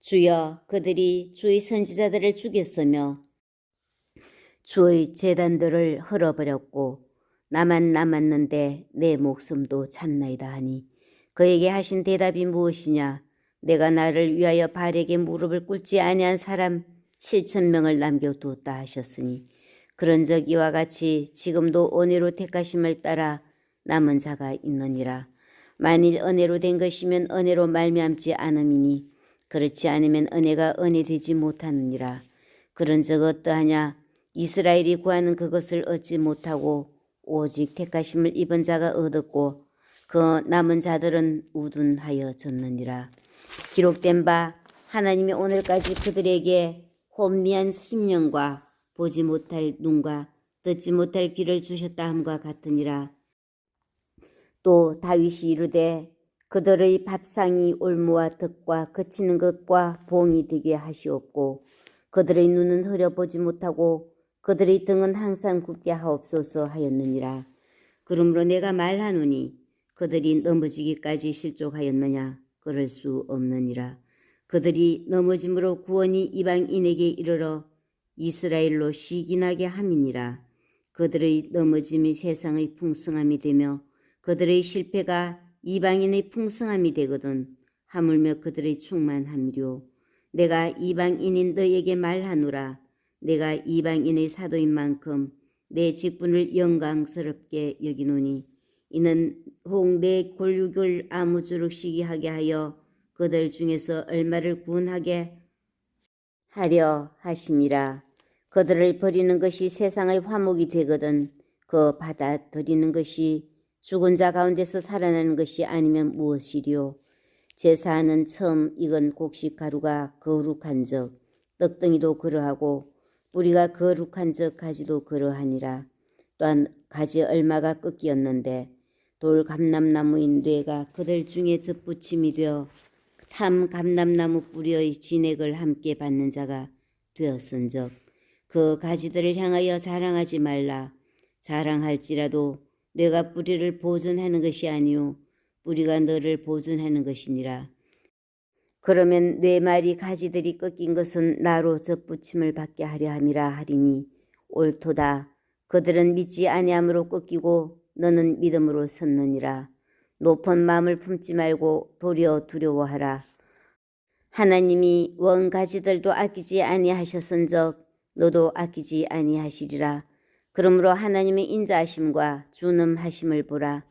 주여 그들이 주의 선지자들을 죽였으며 주의 재단들을 헐어버렸고 나만 남았는데 내 목숨도 찾나이다 하니 그에게 하신 대답이 무엇이냐? 내가 나를 위하여 발에게 무릎을 꿇지 아니한 사람 7천 명을 남겨두었다 하셨으니 그런적 이와 같이 지금도 은혜로 택하심을 따라 남은 자가 있느니라. 만일 은혜로 된 것이면 은혜로 말미암지 않음이니 그렇지 않으면 은혜가 은혜 되지 못하느니라. 그런적 어떠하냐? 이스라엘이 구하는 그것을 얻지 못하고 오직 택하심을 입은 자가 얻었고 그 남은 자들은 우둔하여 졌느니라. 기록된 바 하나님이 오늘까지 그들에게 혼미한 심령과 보지 못할 눈과 듣지 못할 귀를 주셨다 함과 같으니라. 또 다윗이 이르되 그들의 밥상이 올무와 덕과 그치는 것과 봉이 되게 하시옵고 그들의 눈은 흐려보지 못하고 그들의 등은 항상 굳게 하옵소서 하였느니라. 그러므로 내가 말하노니 그들이 넘어지기까지 실족하였느냐 그럴 수 없느니라. 그들이 넘어짐으로 구원이 이방인에게 이르러 이스라엘로 시기나게 함이니라. 그들의 넘어짐이 세상의 풍성함이 되며 그들의 실패가 이방인의 풍성함이 되거든 하물며 그들의 충만함이요. 내가 이방인인 너에게 말하노라. 내가 이방인의 사도인 만큼 내 직분을 영광스럽게 여기노니 이는 홍대 골육을 아무쪼록 시기하게 하여 그들 중에서 얼마를 구원하게 하려 하심이라. 그들을 버리는 것이 세상의 화목이 되거든 그 받아들이는 것이 죽은 자 가운데서 살아나는 것이 아니면 무엇이리요? 제사하는 처음 익은 곡식 가루가 거룩한 적 떡덩이도 그러하고 뿌리가 거룩한 적 가지도 그러하니라. 또한 가지 얼마가 꺾이었는데 돌 감람나무인 뇌가 그들 중에 접붙임이 되어 참 감람나무 뿌리의 진액을 함께 받는 자가 되었은적. 그 가지들을 향하여 자랑하지 말라. 자랑할지라도 내가 뿌리를 보존하는 것이 아니요 뿌리가 너를 보존하는 것이니라. 그러면 내 말이 가지들이 꺾인 것은 나로 접붙임을 받게 하려 함이라 하리니 옳도다. 그들은 믿지 아니함으로 꺾이고 너는 믿음으로 섰느니라. 높은 마음을 품지 말고 도리어 두려워하라. 하나님이 원 가지들도 아끼지 아니하셨은적 너도 아끼지 아니하시리라. 그러므로 하나님의 인자하심과 준엄하심을 보라.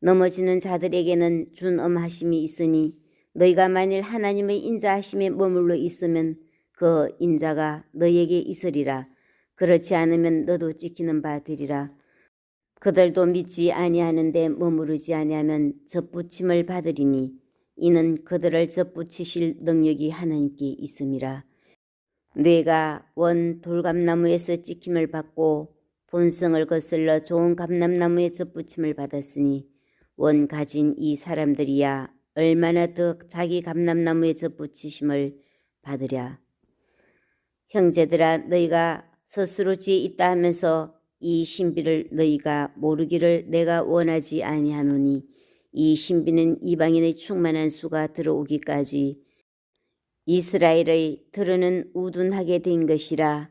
넘어지는 자들에게는 준엄하심이 있으니 너희가 만일 하나님의 인자하심에 머물러 있으면 그 인자가 너희에게 있으리라. 그렇지 않으면 너도 찍히는 바 되리라. 그들도 믿지 아니하는데 머무르지 아니하면 접붙임을 받으리니 이는 그들을 접붙이실 능력이 하나님께 있음이라. 뇌가 원 돌감나무에서 찍힘을 받고 본성을 거슬러 좋은 감람나무에 접붙임을 받았으니 원 가진 이 사람들이야 얼마나 더 자기 감람나무에 접붙이심을 받으랴. 형제들아 너희가 스스로 지혜 있다 하면서 이 신비를 너희가 모르기를 내가 원하지 아니하노니 이 신비는 이방인의 충만한 수가 들어오기까지 이스라엘의 들으는 우둔하게 된 것이라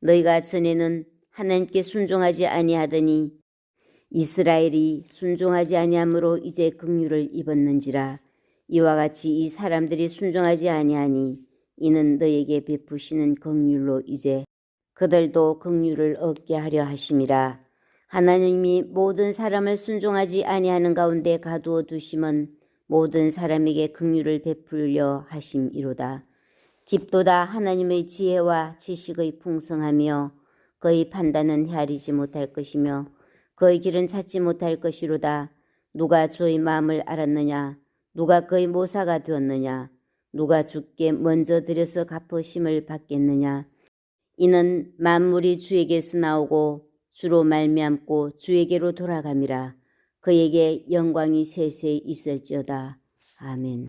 너희가 전에는 하나님께 순종하지 아니하더니 이스라엘이 순종하지 아니함으로 이제 긍휼을 입었는지라 이와 같이 이 사람들이 순종하지 아니하니 이는 너에게 베푸시는 긍휼로 이제 그들도 긍휼을 얻게 하려 하심이라. 하나님이 모든 사람을 순종하지 아니하는 가운데 가두어 두심은 모든 사람에게 긍휼을 베풀려 하심이로다. 깊도다 하나님의 지혜와 지식의 풍성하며 그의 판단은 헤아리지 못할 것이며 그의 길은 찾지 못할 것이로다. 누가 주의 마음을 알았느냐? 누가 그의 모사가 되었느냐? 누가 주께 먼저 들여서 갚으심을 받겠느냐? 이는 만물이 주에게서 나오고 주로 말미암고 주에게로 돌아감이라. 그에게 영광이 세세 있을지어다. 아멘.